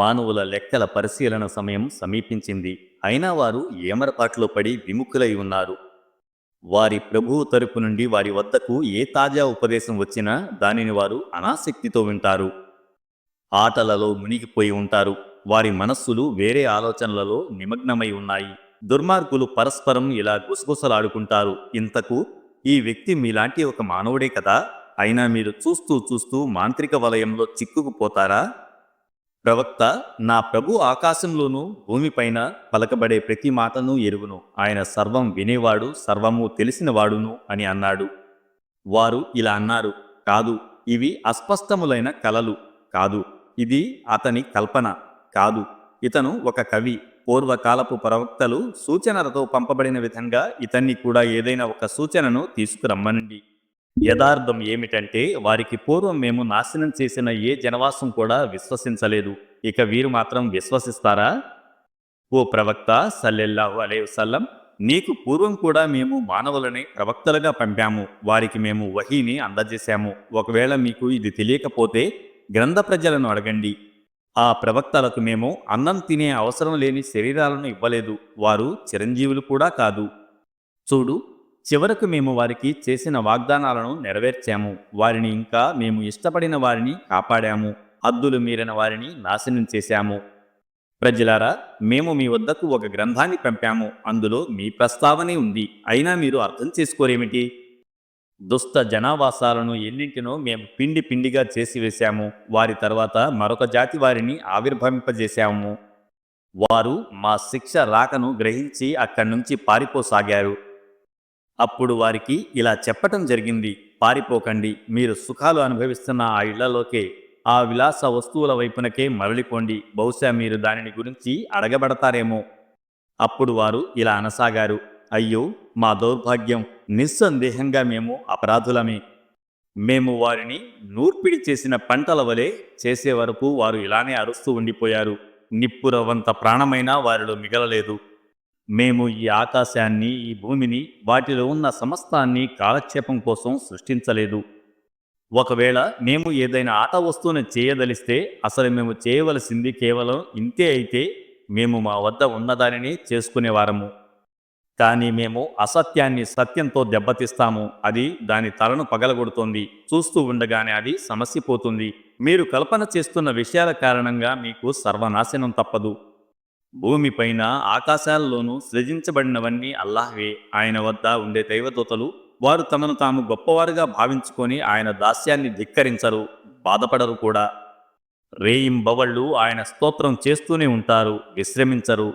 మానవుల లెక్కల పరిశీలన సమయం సమీపించింది. అయినా వారు ఏమరపాట్లో పడి విముఖులై ఉన్నారు. వారి ప్రభువు తరపు నుండి వారి వద్దకు ఏ తాజా ఉపదేశం వచ్చినా దానిని వారు అనాసక్తితో వింటారు. ఆటలలో మునిగిపోయి ఉంటారు. వారి మనస్సులు వేరే ఆలోచనలలో నిమగ్నమై ఉన్నాయి. దుర్మార్గులు పరస్పరం ఇలా గుసగుసలాడుకుంటారు. ఇంతకు ఈ వ్యక్తి మీలాంటి ఒక మానవుడే కదా? అయినా మీరు చూస్తూ చూస్తూ మాంత్రిక వలయంలో చిక్కుకుపోతారా? ప్రవక్త నా ప్రభు ఆకాశంలోనూ భూమిపైన పలకబడే ప్రతి మాటను ఎరుగును. ఆయన సర్వం వినేవాడు సర్వము తెలిసినవాడును అని అన్నాడు. వారు ఇలా అన్నారు కాదు ఇవి అస్పష్టములైన కలలు. కాదు ఇది అతని కల్పన. కాదు ఇతను ఒక కవి. పూర్వకాలపు ప్రవక్తలు సూచనలతో పంపబడిన విధంగా ఇతన్ని కూడా ఏదైనా ఒక సూచనను తీసుకురమ్మనండి. యథార్థం ఏమిటంటే వారికి పూర్వం మేము నాశనం చేసిన ఏ జనవాసం కూడా విశ్వసించలేదు. ఇక వీరు మాత్రం విశ్వసిస్తారా? ఓ ప్రవక్త సల్లెల్లాహు అలే వసల్లం నీకు పూర్వం కూడా మేము మానవులని ప్రవక్తలుగా పంపాము. వారికి మేము వహీని అందజేశాము. ఒకవేళ మీకు ఇది తెలియకపోతే గ్రంథ ప్రజలను అడగండి. ఆ ప్రవక్తలకు మేము అన్నం తినే అవసరం లేని శరీరాలను ఇవ్వలేదు. వారు చిరంజీవులు కూడా కాదు. చూడు చివరకు మేము వారికి చేసిన వాగ్దానాలను నెరవేర్చాము. వారిని ఇంకా మేము ఇష్టపడిన వారిని కాపాడాము. హద్దులు మీరిన వారిని నాశనం చేశాము. ప్రజలారా మేము మీ వద్దకు ఒక గ్రంథాన్ని పంపాము. అందులో మీ ప్రస్తావనే ఉంది. అయినా మీరు అర్థం చేసుకోరేమిటి? దుష్ట జనావాసాలను ఎన్నింటినో మేము పిండి పిండిగా చేసివేశాము. వారి తర్వాత మరొక జాతి వారిని ఆవిర్భవింపజేశాము. వారు మా శిక్ష రాకను గ్రహించి అక్కడి నుంచి పారిపోసాగారు. అప్పుడు వారికి ఇలా చెప్పటం జరిగింది పారిపోకండి మీరు సుఖాలు అనుభవిస్తున్న ఆ ఇళ్ళలోకే ఆ విలాస వస్తువుల వైపునకే మరలిపోండి బహుశా మీరు దానిని గురించి అడగబడతారేమో. అప్పుడు వారు ఇలా అనసాగారు అయ్యో మా దౌర్భాగ్యం నిస్సందేహంగా మేము అపరాధులమే. మేము వారిని నూర్పిడి చేసిన పంటల వలె చేసే వరకు వారు ఇలానే అరుస్తూ ఉండిపోయారు. నిప్పురవంత ప్రాణమైనా వారిలో మిగలలేదు. మేము ఈ ఆకాశాన్ని ఈ భూమిని వాటిలో ఉన్న సమస్తాన్ని కాలక్షేపం కోసం సృష్టించలేదు. ఒకవేళ మేము ఏదైనా ఆట వస్తువుని చేయదలిస్తే అసలు మేము చేయవలసింది కేవలం ఇంతే అయితే మేము మా వద్ద ఉన్నదానిని చేసుకునేవారము. కానీ మేము అసత్యాన్ని సత్యంతో దెబ్బతీస్తాము. అది దాని తలను పగలగొడుతోంది. చూస్తూ ఉండగానే అది సమస్యపోతుంది మీరు కల్పన చేస్తున్న విషయాల కారణంగా మీకు సర్వనాశనం తప్పదు. భూమిపైన ఆకాశాల్లోనూ సృజించబడినవన్నీ అల్లాహ్వే. ఆయన వద్ద ఉండే దైవదూతలు వారు తమను తాము గొప్పవారుగా భావించుకొని ఆయన దాస్యాన్ని ధిక్కరించరు బాధపడరు కూడా. రేయింబవళ్ళు ఆయన స్తోత్రం చేస్తూనే ఉంటారు విశ్రమించరు.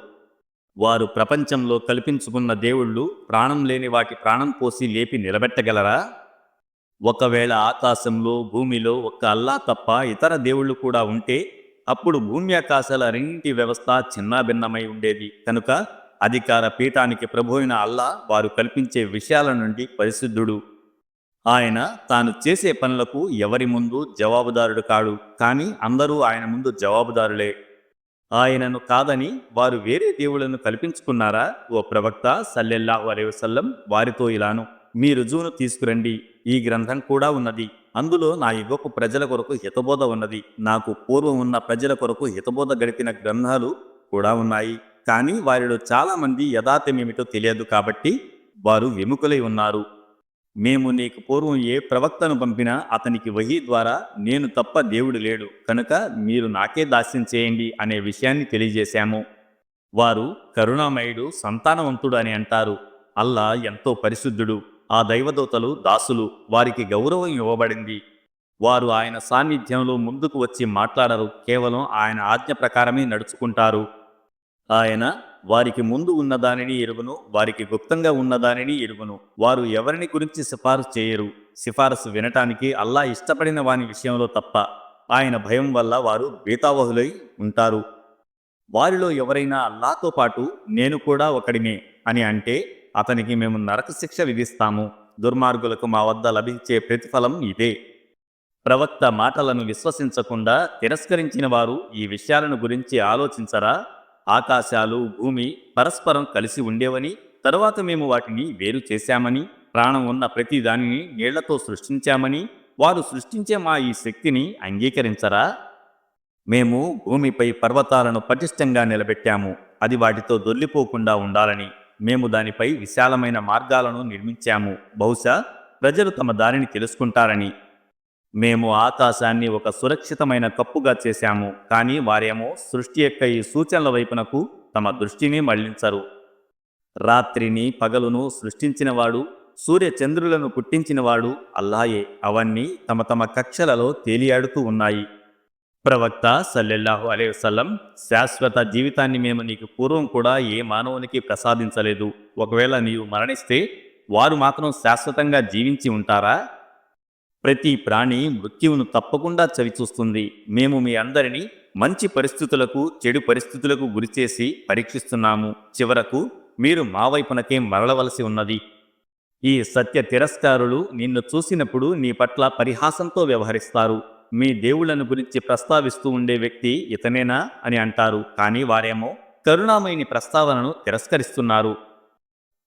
వారు ప్రపంచంలో కల్పించుకున్న దేవుళ్ళు ప్రాణం లేని వాటి ప్రాణం పోసి లేపి నిలబెట్టగలరా? ఒకవేళ ఆకాశంలో భూమిలో ఒక్క అల్లా తప్ప ఇతర దేవుళ్ళు కూడా ఉంటే అప్పుడు భూమి ఆకాశాల రెండింటి వ్యవస్థ చిన్నాభిన్నమై ఉండేది. కనుక అధికార పీఠానికి ప్రభు అయిన అల్లా వారు కల్పించే విషయాల నుండి పరిశుద్ధుడు. ఆయన తాను చేసే పనులకు ఎవరి ముందు జవాబుదారుడు కాడు. కానీ అందరూ ఆయన ముందు జవాబుదారులే. ఆయనను కాదని వారు వేరే దేవుళ్ళను కల్పించుకున్నారా? ఓ ప్రవక్త సల్లెల్లా అలైహి వారితో ఇలాను. మీ రుజువును తీసుకురండి. ఈ గ్రంథం కూడా ఉన్నది. అందులో నా యుగపు ప్రజల కొరకు హితబోధ ఉన్నది. నాకు పూర్వం ఉన్న ప్రజల కొరకు హితబోధ గడిపిన గ్రంథాలు కూడా ఉన్నాయి. కానీ వారిలో చాలామంది యథార్థమేమిటో తెలియదు కాబట్టి వారు విముఖులై ఉన్నారు. మేము నీకు పూర్వం ఏ ప్రవక్తను పంపినా అతనికి వహీ ద్వారా నేను తప్ప దేవుడు లేడు. కనుక మీరు నాకే దాస్యం చేయండి అనే విషయాన్ని తెలియజేశాము. వారు కరుణామయుడు సంతానవంతుడు అని అంటారు. అల్లా ఎంతో పరిశుద్ధుడు. ఆ దైవదూతలు దాసులు వారికి గౌరవం ఇవ్వబడింది. వారు ఆయన సాన్నిధ్యంలో ముందుకు వచ్చి మాట్లాడరు. కేవలం ఆయన ఆజ్ఞ ప్రకారమే నడుచుకుంటారు. ఆయన వారికి ముందు ఉన్నదానిని ఎరుగును వారికి గుప్తంగా ఉన్నదానిని ఎరుగును. వారు ఎవరిని గురించి సిఫారసు చేయరు. సిఫారసు వినటానికి అల్లా ఇష్టపడిన వాని విషయంలో తప్ప ఆయన భయం వల్ల వారు బీతావహులై ఉంటారు. వారిలో ఎవరైనా అల్లాతో పాటు నేను కూడా ఒకడినే అని అంటే అతనికి మేము నరక శిక్ష విధిస్తాము. దుర్మార్గులకు మా వద్ద లభించే ప్రతిఫలం ఇదే. ప్రవక్త మాటలను విశ్వసించకుండా తిరస్కరించిన వారు ఈ విషయాలను గురించి ఆలోచించరా? ఆకాశాలు భూమి పరస్పరం కలిసి ఉండేవని తరువాత మేము వాటిని వేరు చేశామని ప్రాణం ఉన్న ప్రతి దానిని నీళ్ళతో సృష్టించామని వారు సృష్టించే మా ఈ శక్తిని అంగీకరించరా? మేము భూమిపై పర్వతాలను పటిష్టంగా నిలబెట్టాము. అది వాటితో దొల్లిపోకుండా ఉండాలని. మేము దానిపై విశాలమైన మార్గాలను నిర్మించాము. బహుశా ప్రజలు తమ దారిని తెలుసుకుంటారని. మేము ఆకాశాన్ని ఒక సురక్షితమైన కప్పుగా చేశాము కానీ వారేమో సృష్టి యొక్క ఈ సూచనల వైపునకు తమ దృష్టిని మళ్ళించరు. రాత్రిని పగలును సృష్టించినవాడు సూర్యచంద్రులను పుట్టించినవాడు అల్లాయే అవన్నీ తమ తమ కక్షలలో తేలియాడుతూ ఉన్నాయి. ప్రవక్త సల్లెల్లాహు అలే వసల్లం శాశ్వత జీవితాన్ని మేము నీకు పూర్వం కూడా ఏ మానవునికి ప్రసాదించలేదు. ఒకవేళ నీవు మరణిస్తే వారు మాత్రం శాశ్వతంగా జీవించి ఉంటారా? ప్రతి ప్రాణి మృత్యువును తప్పకుండా చవిచూస్తుంది. మేము మీ అందరినీ మంచి పరిస్థితులకు చెడు పరిస్థితులకు గురిచేసి పరీక్షిస్తున్నాము. చివరకు మీరు మా వైపునకే మరలవలసి ఉన్నది. ఈ సత్య తిరస్కారులు నిన్ను చూసినప్పుడు నీ పట్ల పరిహాసంతో వ్యవహరిస్తారు. మీ దేవుళ్ళను గురించి ప్రస్తావిస్తూ ఉండే వ్యక్తి ఇతనేనా అని అంటారు. కానీ వారేమో కరుణామయిని ప్రస్తావనను తిరస్కరిస్తున్నారు.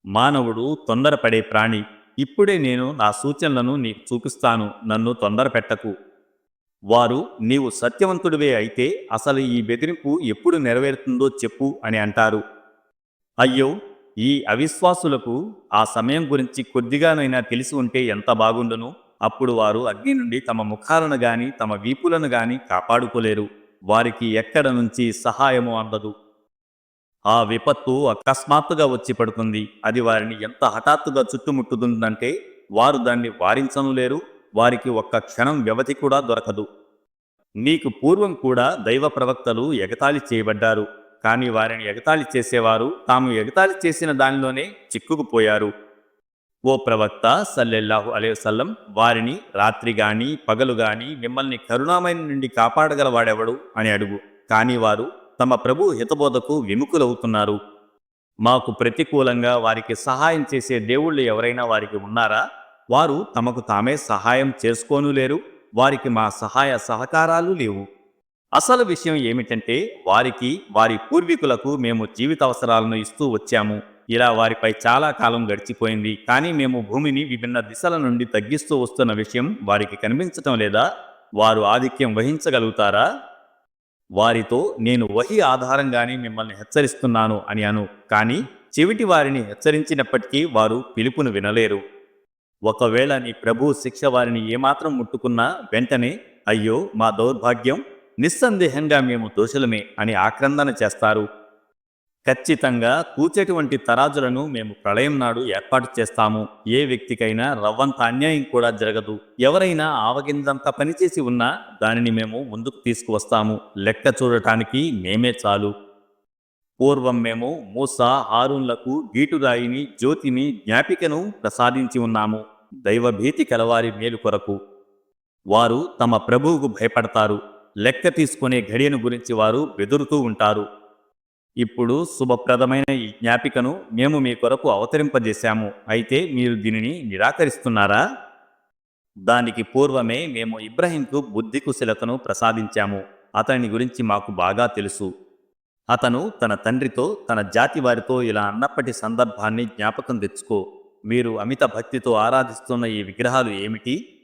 మానవుడు తొందరపడే ప్రాణి. ఇప్పుడే నేను నా సూచనలను నీకు చూపిస్తాను. నన్ను తొందర పెట్టకు వారు నీవు సత్యవంతుడివే అయితే అసలు ఈ బెదిరింపు ఎప్పుడు నెరవేరుతుందో చెప్పు అని అంటారు. అయ్యో ఈ అవిశ్వాసులకు ఆ సమయం గురించి కొద్దిగానైనా తెలిసి ఉంటే ఎంత బాగుండును? అప్పుడు వారు అగ్ని నుండి తమ ముఖాలను గాని తమ వీపులను గాని కాపాడుకోలేరు. వారికి ఎక్కడ నుంచి సహాయము అందదు. ఆ విపత్తు అకస్మాత్తుగా వచ్చి పడుతుంది. అది వారిని ఎంత హఠాత్తుగా చుట్టుముట్టుతుందంటే వారు దాన్ని వారించను లేరు. వారికి ఒక్క క్షణం వ్యవధి కూడా దొరకదు. నీకు పూర్వం కూడా దైవ ప్రవక్తలు ఎగతాళి చేయబడ్డారు. కానీ వారిని ఎగతాళి చేసేవారు తాము ఎగతాళి చేసిన దానిలోనే చిక్కుకుపోయారు. ఓ ప్రవక్త సల్లెల్లాహు అలేవసల్లం వారిని రాత్రి గాని పగలు గాని మిమ్మల్ని కరుణామయం నుండి కాపాడగలవాడెవడు అని అడుగు. కానీ వారు తమ ప్రభు హితబోధకు విముఖులవుతున్నారు. మాకు ప్రతికూలంగా వారికి సహాయం చేసే దేవుళ్ళు ఎవరైనా వారికి ఉన్నారా? వారు తమకు తామే సహాయం చేసుకోను లేరు వారికి మా సహాయ సహకారాలు లేవు. అసలు విషయం ఏమిటంటే వారికి వారి పూర్వీకులకు మేము జీవిత అవసరాలను ఇస్తూ వచ్చాము. ఇలా వారిపై చాలా కాలం గడిచిపోయింది. కానీ మేము భూమిని విభిన్న దిశల నుండి తగ్గిస్తూ వస్తున్న విషయం వారికి కనిపించటం లేదా? వారు ఆధిక్యం వహించగలుగుతారా? వారితో నేను వహి ఆధారంగానే మిమ్మల్ని హెచ్చరిస్తున్నాను అని అను. కానీ చెవిటి వారిని హెచ్చరించినప్పటికీ వారు పిలుపును వినలేరు. ఒకవేళ నీ ప్రభు శిక్ష వారిని ఏమాత్రం ముట్టుకున్నా వెంటనే అయ్యో మా దౌర్భాగ్యం నిస్సందేహంగా మేము దోషులమే అని ఆక్రందన చేస్తారు. ఖచ్చితంగా కూచేటువంటి తరాజులను మేము ప్రళయం నాడు ఏర్పాటు చేస్తాము. ఏ వ్యక్తికైనా రవ్వంత అన్యాయం కూడా జరగదు. ఎవరైనా ఆవగిందంత పనిచేసి ఉన్నా దానిని మేము ముందుకు తీసుకువస్తాము. లెక్క చూడటానికి మేమే చాలు. పూర్వం మేము మూసా హారూన్లకు గీటురాయిని జ్యోతిని జ్ఞాపికను ప్రసాదించి ఉన్నాము. దైవభీతి కలవారి మేలు కొరకు. వారు తమ ప్రభువుకు భయపడతారు. లెక్క తీసుకునే ఘడియను గురించి వారు బెదురుతూ ఉంటారు. ఇప్పుడు శుభప్రదమైన ఈ జ్ఞాపికను మేము మీ కొరకు అవతరింపజేశాము. అయితే మీరు దీనిని నిరాకరిస్తున్నారా? దానికి పూర్వమే మేము ఇబ్రహీంకు బుద్ధి కుశలతను ప్రసాదించాము. అతని గురించి మాకు బాగా తెలుసు. అతను తన తండ్రితో తన జాతి వారితో ఇలా అన్నప్పటి సందర్భాన్ని జ్ఞాపకం తెచ్చుకో. మీరు అమిత భక్తితో ఆరాధిస్తున్న ఈ విగ్రహాలు ఏమిటి?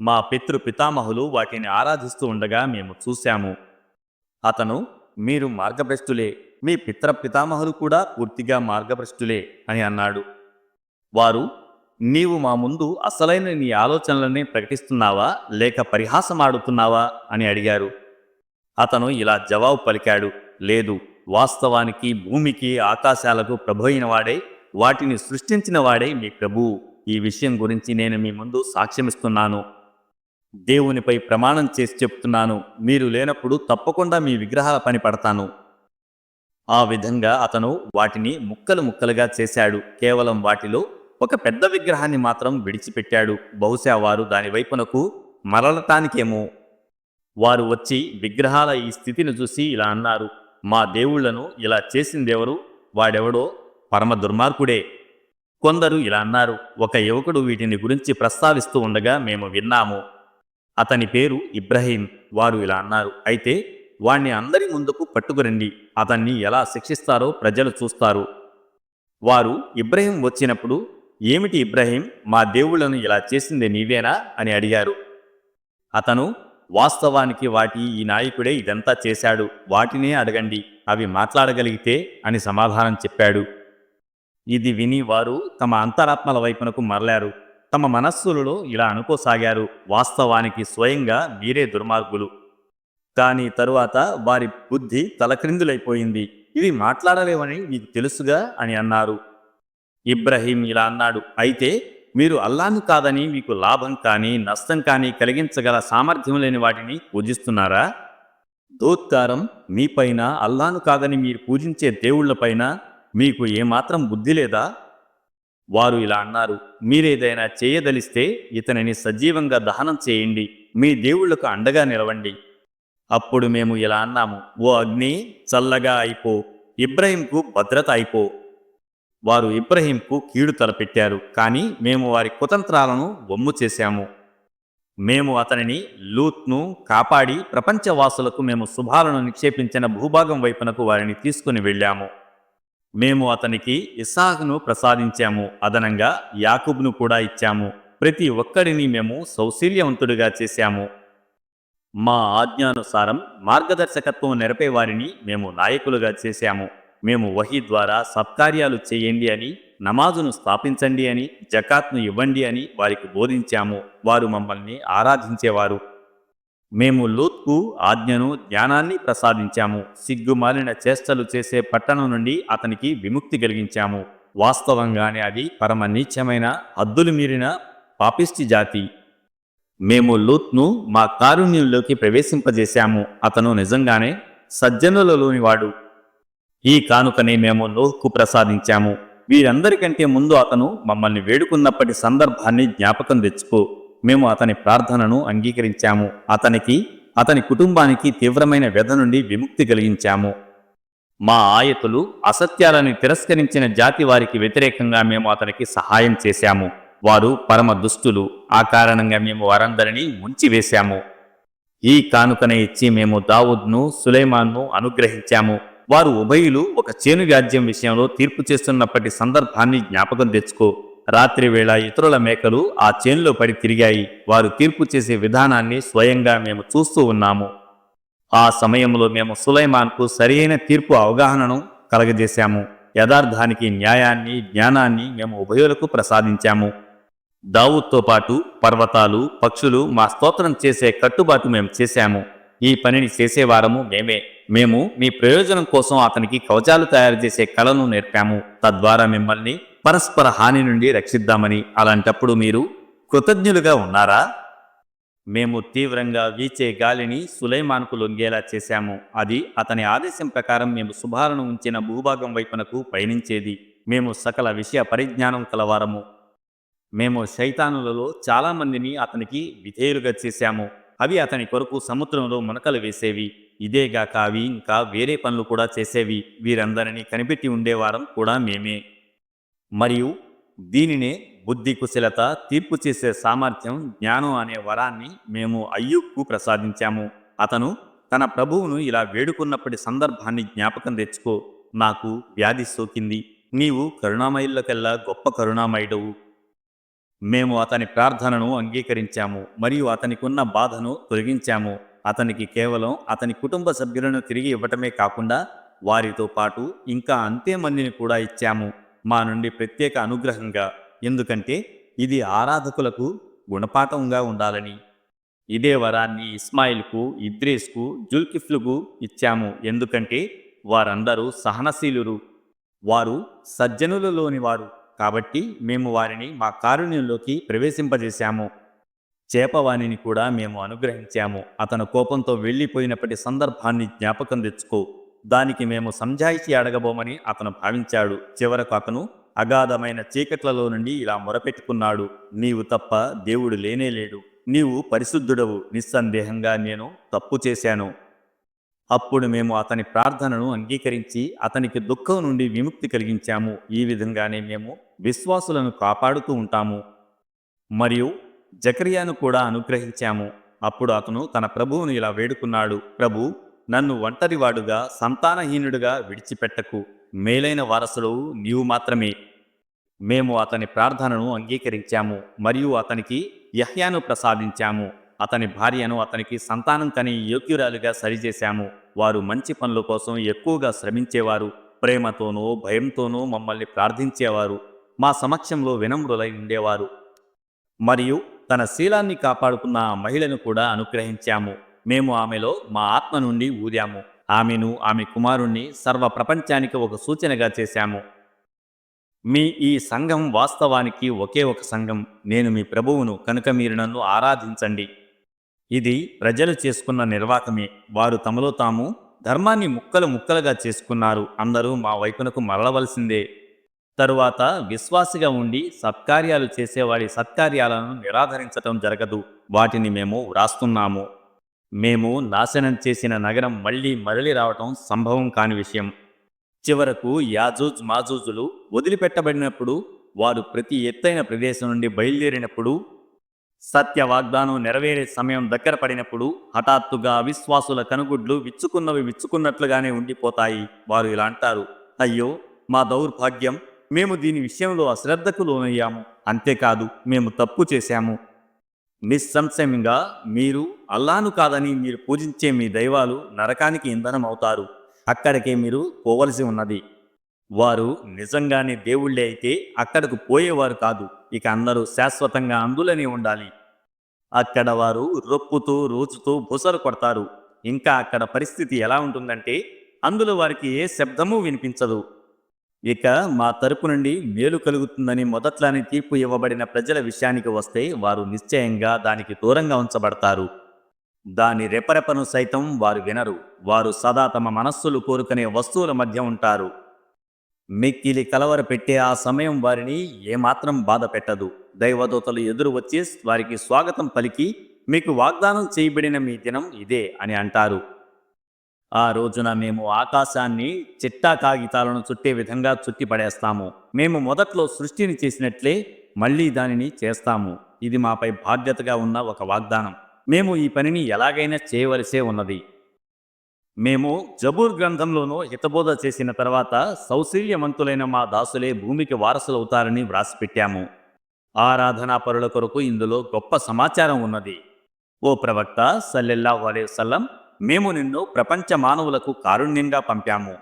మా పితృ పితామహులు వాటిని ఆరాధిస్తూ ఉండగా మేము చూశాము. అతను మీరు మార్గభ్రష్టులే మీ పిత్ర పితామహులు కూడా పూర్తిగా మార్గభ్రష్టులే అని అన్నాడు. వారు నీవు మా ముందు అసలైన నీ ఆలోచనలనే ప్రకటిస్తున్నావా? లేక పరిహాసమాడుతున్నావా? అని అడిగారు. అతను ఇలా జవాబు పలికాడు. లేదు వాస్తవానికి భూమికి ఆకాశాలకు ప్రభు వాటిని సృష్టించిన వాడే మీ ప్రభువు ఈ విషయం గురించి నేను మీ ముందు సాక్ష్యమిస్తున్నాను. దేవునిపై ప్రమాణం చేసి చెప్తున్నాను. మీరు లేనప్పుడు తప్పకుండా మీ విగ్రహాల పని పడతాను. ఆ విధంగా అతను వాటిని ముక్కలు ముక్కలుగా చేశాడు. కేవలం వాటిలో ఒక పెద్ద విగ్రహాన్ని మాత్రం విడిచిపెట్టాడు. బహుశా వారు దాని వైపునకు మరలటానికేమో వారు వచ్చి విగ్రహాల ఈ స్థితిని చూసి ఇలా అన్నారు మా దేవుళ్ళను ఇలా చేసిందెవరు వాడెవడో? పరమ దుర్మార్గుడే. కొందరు ఇలా అన్నారు ఒక యువకుడు వీటిని గురించి ప్రస్తావిస్తూ ఉండగా మేము విన్నాము. అతని పేరు ఇబ్రహీం. వారు ఇలా అన్నారు అయితే వాణ్ణి అందరి ముందుకు పట్టుకురండి. అతన్ని ఎలా శిక్షిస్తారో ప్రజలు చూస్తారు. వారు ఇబ్రహీం వచ్చినప్పుడు ఏమిటి ఇబ్రహీం? మా దేవుళ్ళను ఇలా చేసింది నీవేనా? అని అడిగారు. అతను వాస్తవానికి వాటి ఈ నాయకుడే ఇదంతా చేశాడు. వాటినే అడగండి. అవి మాట్లాడగలిగితే అని సమాధానం చెప్పాడు. ఇది విని వారు తమ అంతరాత్మల వైపునకు మరలారు. తమ మనస్సులలో ఇలా అనుకోసాగారు. వాస్తవానికి స్వయంగా మీరే దుర్మార్గులు. కానీ తరువాత వారి బుద్ధి తలక్రిందులైపోయింది. ఇవి మాట్లాడలేవని మీకు తెలుసుగా? అని అన్నారు. ఇబ్రహీం ఇలా అన్నాడు. అయితే మీరు అల్లాను కాదని మీకు లాభం కానీ నష్టం కానీ కలిగించగల సామర్థ్యం లేని వాటిని పూజిస్తున్నారా? దోత్కారం మీపైన అల్లాను కాదని మీరు పూజించే దేవుళ్ళపైన మీకు ఏమాత్రం బుద్ధి లేదా? వారు ఇలా అన్నారు. మీరేదైనా చేయదలిస్తే ఇతనిని సజీవంగా దహనం చేయండి. మీ దేవుళ్ళకు అండగా నిలవండి. అప్పుడు మేము ఇలా అన్నాము ఓ అగ్ని చల్లగా అయిపో ఇబ్రహీంకు భద్రత అయిపో. వారు ఇబ్రహీంకు కీడు తలపెట్టారు కానీ మేము వారి కుతంత్రాలను వమ్ము చేశాము. మేము అతనిని లూత్ను కాపాడి ప్రపంచవాసులకు మేము శుభాలను నిక్షేపించిన భూభాగం వైపునకు వారిని తీసుకుని వెళ్ళాము. మేము అతనికి ఇసాహ్ను ప్రసాదించాము అదనంగా యాకుబ్ను కూడా ఇచ్చాము. ప్రతి ఒక్కడిని మేము సౌశీల్యవంతుడిగా చేశాము. మా ఆజ్ఞానుసారం మార్గదర్శకత్వం నెరపే వారిని మేము నాయకులుగా చేశాము. మేము వహీ ద్వారా సత్కార్యాలు చేయండి అని నమాజును స్థాపించండి అని జకాత్ను ఇవ్వండి అని వారికి బోధించాము. వారు మమ్మల్ని ఆరాధించేవారు. మేము లూత్కు ఆజ్ఞను జ్ఞానాన్ని ప్రసాదించాము. సిగ్గుమాలిన చేష్టలు చేసే పట్టణం నుండి అతనికి విముక్తి కలిగించాము. వాస్తవంగానే అది పరమ నీచమైన హద్దులు మీరిన పాపిష్టి జాతి. మేము లూత్ను మా కారుణ్యంలోకి ప్రవేశింపజేశాము. అతను నిజంగానే సజ్జనులలోని వాడు. ఈ కానుకని మేము లోత్కు ప్రసాదించాము. వీరందరికంటే ముందు అతను మమ్మల్ని వేడుకున్నప్పటి సందర్భాన్ని జ్ఞాపకం తెచ్చుకో. మేము అతని ప్రార్థనను అంగీకరించాము. అతనికి అతని కుటుంబానికి తీవ్రమైన వ్యధ నుండి విముక్తి కలిగించాము. మా ఆయతులు అసత్యాలను తిరస్కరించిన జాతి వారికి వ్యతిరేకంగా మేము అతనికి సహాయం చేశాము. వారు పరమ దుస్తులు ఆ కారణంగా మేము వారందరినీ ఉంచివేశాము ఈ కానుకనే ఇచ్చి మేము దావుద్ను సులైమాన్ను అనుగ్రహించాము. వారు ఉభయులు ఒక చేను వ్యాజ్యం విషయంలో తీర్పు చేస్తున్నప్పటి సందర్భాన్ని జ్ఞాపకం తెచ్చుకో. రాత్రి వేళ ఇతరుల మేకలు ఆ చేనులో పడి తిరిగాయి. వారు తీర్పు చేసే విధానాన్ని స్వయంగా మేము చూస్తూ ఉన్నాము. ఆ సమయంలో మేము సులైమాన్కు సరియైన తీర్పు అవగాహనను కలగజేశాము. యథార్థానికి న్యాయాన్ని జ్ఞానాన్ని మేము ఉభయులకు ప్రసాదించాము. దావుద్తో పాటు పర్వతాలు పక్షులు మా స్తోత్రం చేసే కట్టుబాటు మేము చేశాము. ఈ పనిని చేసేవారము మేమే. మేము మీ ప్రయోజనం కోసం అతనికి కవచాలు తయారు చేసే కళను నేర్పాము. తద్వారా మిమ్మల్ని పరస్పర హాని నుండి రక్షిద్దామని అలాంటప్పుడు మీరు కృతజ్ఞులుగా ఉన్నారా? మేము తీవ్రంగా వీచే గాలిని సులైమాన్కు లొంగేలా చేశాము. అది అతని ఆదేశం ప్రకారం మేము శుభాలను ఉంచిన భూభాగం వైపునకు పయనించేది. మేము సకల విషయ పరిజ్ఞానం కలవారము. మేము శైతానులలో చాలామందిని అతనికి విధేయులుగా చేశాము. అవి అతని కొరకు సముద్రంలో మునకలు వేసేవి. ఇదేగాక అవి ఇంకా వేరే పనులు కూడా చేసేవి. వీరందరినీ కనిపెట్టి ఉండేవారం కూడా మేమే. మరియు దీనినే బుద్ధి కుశలత తీర్పు చేసే సామర్థ్యం జ్ఞానం అనే వరాన్ని మేము అయ్యూబ్కు ప్రసాదించాము. అతను తన ప్రభువును ఇలా వేడుకున్నప్పటి సందర్భాన్ని జ్ఞాపకం తెచ్చుకో. నాకు వ్యాధి సోకింది. నీవు కరుణామయులకల్లా గొప్ప కరుణామయుడవు. మేము అతని ప్రార్థనను అంగీకరించాము మరియు అతనికున్న బాధను తొలగించాము. అతనికి కేవలం అతని కుటుంబ సభ్యులను తిరిగి ఇవ్వటమే కాకుండా వారితో పాటు ఇంకా అంతే మందిని కూడా ఇచ్చాము మా నుండి ప్రత్యేక అనుగ్రహంగా. ఎందుకంటే ఇది ఆరాధకులకు గుణపాఠంగా ఉండాలని. ఇదే వరాన్ని ఇస్మాయిల్కు ఇద్రేస్కు జుల్కిఫ్లుకు ఇచ్చాము. ఎందుకంటే వారందరూ సహనశీలురు. వారు సజ్జనులలోని వారు. కాబట్టి మేము వారిని మా కారుణ్యంలోకి ప్రవేశింపజేశాము. చేపవాణిని కూడా మేము అనుగ్రహించాము. అతను కోపంతో వెళ్ళిపోయినప్పటి సందర్భాన్ని జ్ఞాపకం తెచ్చుకో. దానికి మేము సంజాయిషి అడగబోమని అతను భావించాడు. చివరకు అతను అగాధమైన చీకట్లలో నుండి ఇలా మొరపెట్టుకున్నాడు. నీవు తప్ప దేవుడు లేనే లేడు. నీవు పరిశుద్ధుడవు. నిస్సందేహంగా నేను తప్పు చేశాను. అప్పుడు మేము అతని ప్రార్థనను అంగీకరించి అతనికి దుఃఖం నుండి విముక్తి కలిగించాము. ఈ విధంగానే మేము విశ్వాసులను కాపాడుతూ ఉంటాము. మరియు జకరియాను కూడా అనుగ్రహించాము. అప్పుడు అతను తన ప్రభువును ఇలా వేడుకున్నాడు. ప్రభు నన్ను ఒంటరివాడుగా సంతానహీనుడుగా విడిచిపెట్టకు. మేలైన వారసుడు నీవు మాత్రమే. మేము అతని ప్రార్థనను అంగీకరించాము. మరియు అతనికి యహ్యాను ప్రసాదించాము. అతని భార్యను అతనికి సంతానం కని యోగ్యురాలుగా సరిచేశాము. వారు మంచి పనుల కోసం ఎక్కువగా శ్రమించేవారు. ప్రేమతోనూ భయంతోనూ మమ్మల్ని ప్రార్థించేవారు. మా సమక్షంలో వినమ్రులై ఉండేవారు. మరియు తన శీలాన్ని కాపాడుకున్న ఆ మహిళను కూడా అనుగ్రహించాము. మేము ఆమెలో మా ఆత్మ నుండి ఊదాము. ఆమెను ఆమె కుమారుణ్ణి సర్వ ప్రపంచానికి ఒక సూచనగా చేశాము. మీ ఈ సంఘం వాస్తవానికి ఒకే ఒక సంఘం. నేను మీ ప్రభువును కనుక మీరు నన్ను ఆరాధించండి. ఇది ప్రజలు చేసుకున్న నిర్వాకమే. వారు తమలో తాము ధర్మాన్ని ముక్కలు ముక్కలుగా చేసుకున్నారు. అందరూ మా వైపునకు మరలవలసిందే. తరువాత విశ్వాసిగా ఉండి సత్కార్యాలు చేసేవాడి సత్కార్యాలను నిరాధరించటం జరగదు. వాటిని మేము వ్రాస్తున్నాము. మేము నాశనం చేసిన నగరం మళ్ళీ మరలి రావటం సంభవం కాని విషయం. చివరకు యాజూజ్ మాజూజులు వదిలిపెట్టబడినప్పుడు వారు ప్రతి ఎత్తైన ప్రదేశం నుండి బయలుదేరినప్పుడు సత్య వాగ్దానం నెరవేరే సమయం దగ్గర పడినప్పుడు హఠాత్తుగా అవిశ్వాసుల కనుగుడ్లు విచ్చుకున్నవి విచ్చుకున్నట్లుగానే ఉండిపోతాయి. వారు ఇలా అంటారు అయ్యో మా దౌర్భాగ్యం మేము దీని విషయంలో అశ్రద్ధకు లోనయ్యాము అంతేకాదు మేము తప్పు చేశాము. నిస్సంశయంగా మీరు అల్లాను కాదని మీరు పూజించే మీ దైవాలు నరకానికి ఇంధనం అవుతారు అక్కడికే మీరు పోవలసి ఉన్నది. వారు నిజంగానే దేవుళ్ళే అయితే అక్కడకు పోయేవారు కాదు. ఇక అందరూ శాశ్వతంగా అందులోనే ఉండాలి. అక్కడ వారు రొప్పుతూ రోజుతూ బుసలు కొడతారు. ఇంకా అక్కడ పరిస్థితి ఎలా ఉంటుందంటే అందులో వారికి ఏ శబ్దమూ వినిపించదు. ఇక మా తరపు నుండి మేలు కలుగుతుందని మొదట్లోనే తీర్పు ఇవ్వబడిన ప్రజల విషయానికి వస్తే వారు నిశ్చయంగా దానికి దూరంగా ఉంచబడతారు. దాని రెపరెపను సైతం వారు వినరు. వారు సదా తమ మనస్సులు కోరుకునే వస్తువుల మధ్య ఉంటారు. మిక్కిలి కలవర పెట్టే ఆ సమయం వారిని ఏమాత్రం బాధ పెట్టదు. దైవదూతలు ఎదురు వచ్చి వారికి స్వాగతం పలికి మీకు వాగ్దానం చేయబడిన మీ దినం ఇదే అని అంటారు. ఆ రోజున మేము ఆకాశాన్ని చిట్టా కాగితాలను చుట్టే విధంగా చుట్టి పడేస్తాము. మేము మొదట్లో సృష్టిని చేసినట్లే మళ్ళీ దానిని చేస్తాము. ఇది మాపై బాధ్యతగా ఉన్న ఒక వాగ్దానం. మేము ఈ పనిని ఎలాగైనా చేయవలసే ఉన్నది. మేము జబూర్ గ్రంథంలోనూ హితబోధ చేసిన తర్వాత సౌశీల్యవంతులైన మా దాసులే భూమికి వారసులవుతారని వ్రాసిపెట్టాము. ఆరాధనా పరుల కొరకు ఇందులో గొప్ప సమాచారం ఉన్నది. ఓ ప్రవక్త సల్లెల్లా అలైహి వసల్లం మేము నిన్ను ప్రపంచ మానవులకు కారుణ్యంగా పంపాము.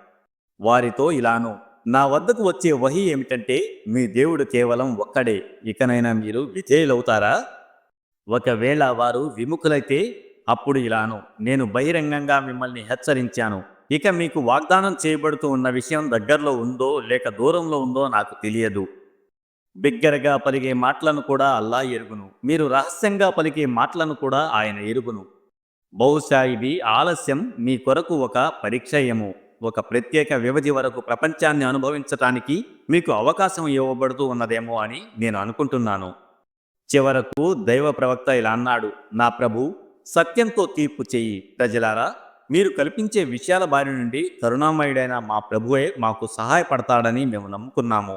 వారితో ఇలాను నా వద్దకు వచ్చే వహి ఏమిటంటే మీ దేవుడు కేవలం ఒక్కడే ఇకనైనా మీరు విజయులవుతారా ఒకవేళ వారు విముఖులైతే అప్పుడు ఇలాను నేను బహిరంగంగా మిమ్మల్ని హెచ్చరించాను. ఇక మీకు వాగ్దానం చేయబడుతూ ఉన్న విషయం దగ్గరలో ఉందో లేక దూరంలో ఉందో నాకు తెలియదు. బిగ్గరగా పలికే మాటలను కూడా అల్లా ఎరుగును. మీరు రహస్యంగా పలికే మాటలను కూడా ఆయన ఎరుగును. బహుశా ఇది ఆలస్యం మీ కొరకు ఒక పరిక్షయము ఒక ప్రత్యేక వ్యవధి వరకు ప్రపంచాన్ని అనుభవించటానికి మీకు అవకాశం ఇవ్వబడుతూ ఉన్నదేమో అని నేను అనుకుంటున్నాను. చివరకు దైవ ప్రవక్త ఇలా అన్నాడు నా ప్రభు సత్యంతో తీర్పు చెయ్యి ప్రజలారా మీరు కల్పించే విషయాల బారి నుండి కరుణామయుడైన మా ప్రభువే మాకు సహాయపడతాడని మేము నమ్ముకున్నాము.